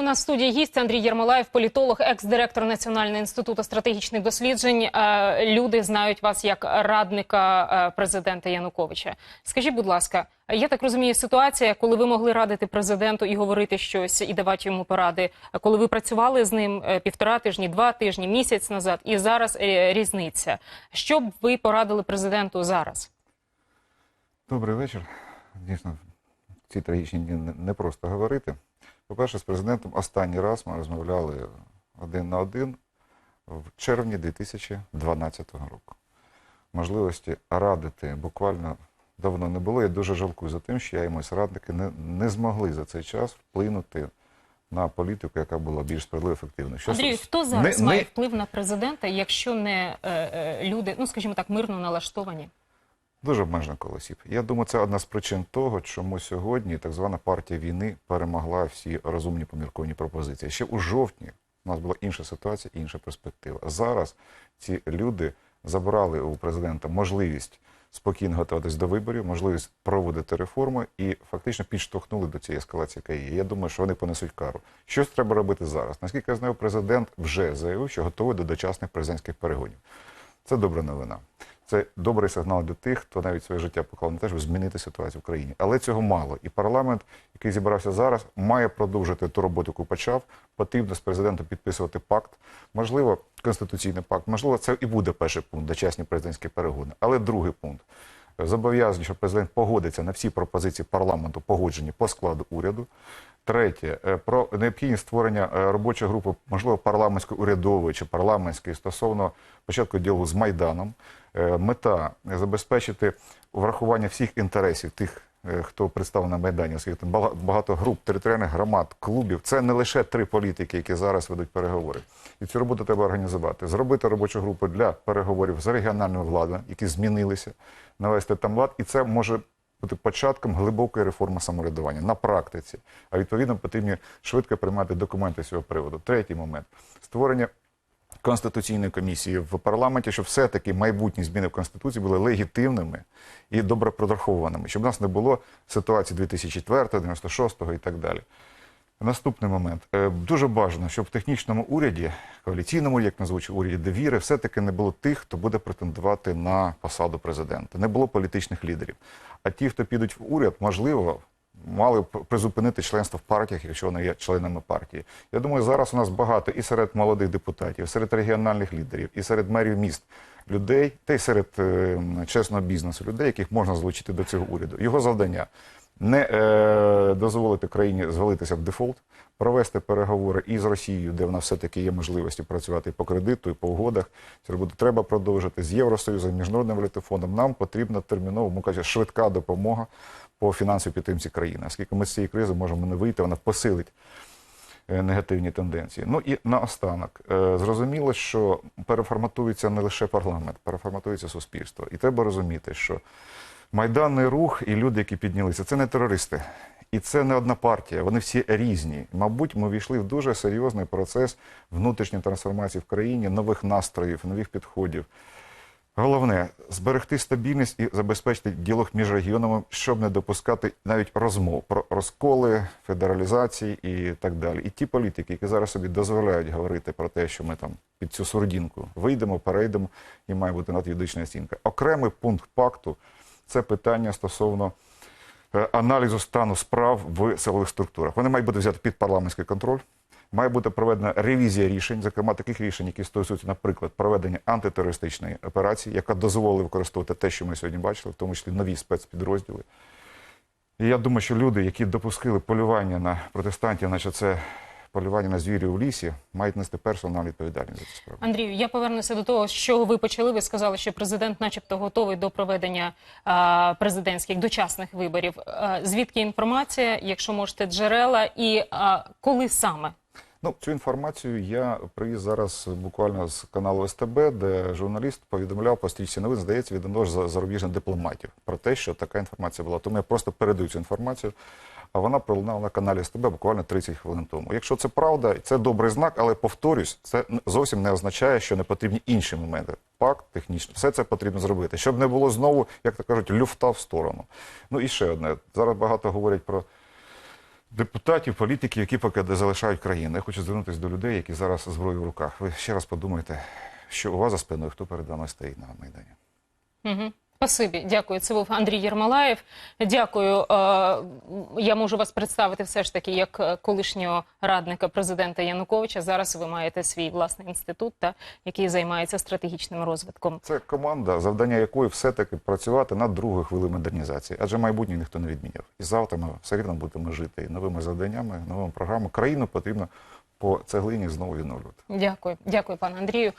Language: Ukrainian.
У нас в студії гість Андрій Єрмолаєв, політолог, екс-директор Національного інституту стратегічних досліджень. Е, Люди знають вас як радника е, президента Януковича. Скажіть, будь ласка, я так розумію, ситуація, коли ви могли радити президенту і говорити щось і давати йому поради, коли ви працювали з ним е, півтора тижні, два тижні, місяць назад, і зараз різниця. Що б ви порадили президенту зараз? Добрий вечір. Дійсно, ці трагічні дні не- просто говорити. По-перше, з президентом останній раз ми розмовляли один на один в червні 2012 року. Можливості радити буквально давно не було. Я дуже жалкую за тим, що я і мої радники не, не змогли за цей час вплинути на політику, яка була більш справедливо ефективною. Що Андрію, с- хто зараз не- має не- вплив на президента, якщо не е, е, люди, ну скажімо так, мирно налаштовані? Дуже обмежено коло осіб. Я думаю, це одна з причин того, чому сьогодні так звана партія війни перемогла всі розумні помірковані пропозиції. Ще у жовтні у нас була інша ситуація, інша перспектива. Зараз ці люди забрали у президента можливість спокійно готуватись до виборів, можливість проводити реформи і фактично підштовхнули до цієї ескалації, яка є. Я думаю, що вони понесуть кару. Щось треба робити зараз. Наскільки я знаю, президент вже заявив, що готовий до дочасних президентських перегонів. Це добра новина. Це добрий сигнал для тих, хто навіть своє життя поклав на те, щоб змінити ситуацію в країні. Але цього мало. І парламент, який зібрався зараз, має продовжити ту роботу, яку почав. Потрібно з президентом підписувати пакт. Можливо, конституційний пакт. Можливо, це і буде перший пункт дочасні президентські перегони. Але другий пункт зобов'язані, що президент погодиться на всі пропозиції парламенту, погоджені по складу уряду. Третє е, про необхідність створення е, робочої групи, можливо, парламентської урядової чи парламентської стосовно початку діалогу з майданом. Е, Мета забезпечити врахування всіх інтересів тих. Е, Хто представлений на майдані, оскільки багато груп, територіальних громад, клубів. Це не лише три політики, які зараз ведуть переговори. І цю роботу треба організувати. Зробити робочу групу для переговорів з регіональною владою, які змінилися, навести там лад, і це може бути початком глибокої реформи самоврядування на практиці. А відповідно потрібно швидко приймати документи з цього приводу. Третій момент створення. Конституційної комісії в парламенті, щоб все-таки майбутні зміни в Конституції були легітимними і добре продрахованими, щоб у нас не було ситуації 2004, 96 і так далі. Наступний момент. Е, Дуже бажано, щоб в технічному уряді, коаліційному, як назвуть уряді довіри, все-таки не було тих, хто буде претендувати на посаду президента. Не було політичних лідерів. А ті, хто підуть в уряд, можливо, мали призупинити членство в партіях, якщо вони є членами партії. Я думаю, зараз у нас багато і серед молодих депутатів, і серед регіональних лідерів, і серед мерів міст людей, та й серед е, чесного бізнесу людей, яких можна залучити до цього уряду. Його завдання не е, дозволити країні звалитися в дефолт, провести переговори і з Росією, де в нас все-таки є можливості працювати і по кредиту, і по угодах. Цю роботу треба продовжити з Євросоюзом, Міжнародним валютним фондом. Нам потрібна термінова, ми кажемо, швидка допомога по фінансовій підтримці країни. Оскільки ми з цієї кризи можемо не вийти, вона посилить е, негативні тенденції. Ну і наостанок, Е, зрозуміло, що переформатується не лише парламент, переформатується суспільство. І треба розуміти, що майданний рух і люди, які піднялися, це не терористи. І це не одна партія, вони всі різні. Мабуть, ми війшли в дуже серйозний процес внутрішньої трансформації в країні, нових настроїв, нових підходів. Головне зберегти стабільність і забезпечити діалог між регіонами, щоб не допускати навіть розмов про розколи, федералізації і так далі. І ті політики, які зараз собі дозволяють говорити про те, що ми там під цю сурдінку вийдемо, перейдемо, і має бути над юридична оцінка. Окремий пункт пакту це питання стосовно е, аналізу стану справ в силових структурах. Вони мають бути взяти під парламентський контроль. Має бути проведена ревізія рішень, зокрема таких рішень, які стосуються, наприклад, проведення антитерористичної операції, яка дозволила використовувати те, що ми сьогодні бачили, в тому числі нові спецпідрозділи. І я думаю, що люди, які допустили полювання на протестантів, наче це полювання на звірів у лісі, мають нести персональну відповідальність за цю справу. Андрію, я повернуся до того, що ви почали. Ви сказали, що президент, начебто, готовий до проведення а, президентських дочасних виборів. А, звідки інформація, якщо можете, джерела, і а, коли саме? Ну, цю інформацію я привіз зараз буквально з каналу СТБ, де журналіст повідомляв по стрічці новин, здається, від одного з за- зарубіжних дипломатів про те, що така інформація була. Тому я просто передаю цю інформацію. А вона пролунала на каналі СТБ буквально 30 хвилин тому. Якщо це правда, це добрий знак, але повторюсь, це зовсім не означає, що не потрібні інші моменти. Пакт, технічно, все це потрібно зробити, щоб не було знову, як то кажуть, люфта в сторону. Ну і ще одне. Зараз багато говорять про депутатів, політиків, які поки залишають країну. Я хочу звернутися до людей, які зараз зброю в руках. Ви ще раз подумайте, що у вас за спиною, хто перед вами стоїть на майдані. Угу. Спасибі, дякую. Це був Андрій Єрмолаєв. Дякую. Е, Я можу вас представити все ж таки як е, колишнього радника президента Януковича. Зараз ви маєте свій власний інститут, та який займається стратегічним розвитком. Це команда, завдання якої все-таки працювати над другою хвилею модернізації. Адже майбутнє ніхто не відміняв. І завтра ми все рівно будемо жити і новими завданнями, новими програмами. Країну потрібно по цеглині знову відновлювати. Дякую, дякую, пане Андрію.